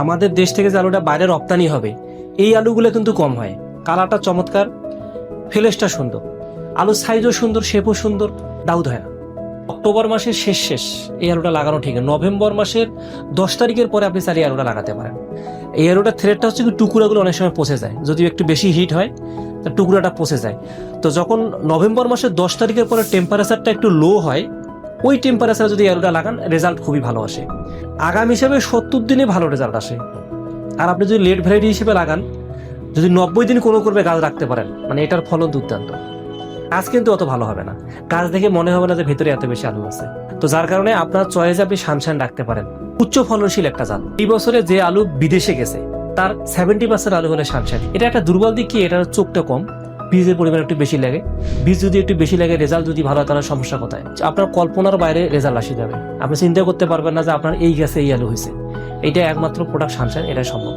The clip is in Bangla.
আমাদের দেশ থেকে যে আলুটা বাইরে রপ্তানি হবে, এই আলুগুলো কিন্তু কম হয়। কালারটা চমৎকার ফ্লেসটা সুন্দর। আলুর সাইজও সুন্দর শেপও সুন্দর, দাউদ হয় না। অক্টোবর মাসের শেষ শেষ এই আলুটা লাগানো ঠিক নভেম্বর মাসের দশ তারিখের পরে আপনি চালিয়ে আলুটা লাগাতে পারেন। এই আলুটার থ্রেডটা হচ্ছে কি টুকরাগুলো অনেক সময় পচে যায়। যদিও একটু বেশি হিট হয় টুকরাটা পচে যায়। তো যখন নভেম্বর মাসের দশ তারিখের পরে টেম্পারেচারটা একটু লো হয়, ওই টেম্পারেচারে যদি আলুটা লাগান রেজাল্ট খুবই ভালো আসে। আগাম হিসাবে সত্তর দিনে ভালো রেজাল্ট আসে। আর আপনি যদি লেট ভ্যারাইটি হিসেবে লাগান, যদি নব্বই দিন কোনো করবে গাছ রাখতে পারেন মানে এটার ফলন দুর্দান্ত। গাছ কিন্তু অত ভালো হবে না। গাছ দেখে মনে হবে না যে ভেতরে এত বেশি আলু আছে। তো যার কারণে আপনার চয়েস আপনি সানশান রাখতে পারেন। উচ্চ ফলনশীল একটা জাত। এই বছরে যে আলু বিদেশে গেছে, তার সেভেন্টি পার্সেন্ট আলু হলে সানশান এটা একটা দুর্বল দিক কি? এটার চোখটা কম। বীজের পরিমাণ একটু বেশি লাগে। বীজ যদি একটু বেশি লাগে রেজাল্ট যদি ভালো হয়, তাহলে সমস্যা কোথায়? আপনার কল্পনার বাইরে রেজাল্ট আসে যাবে। আপনি চিন্তা করতে পারবেন না যে আপনার এই গাছে এই আলু হয়েছে। এটা একমাত্র প্রোডাক্ট সানশান এটাই সম্ভব।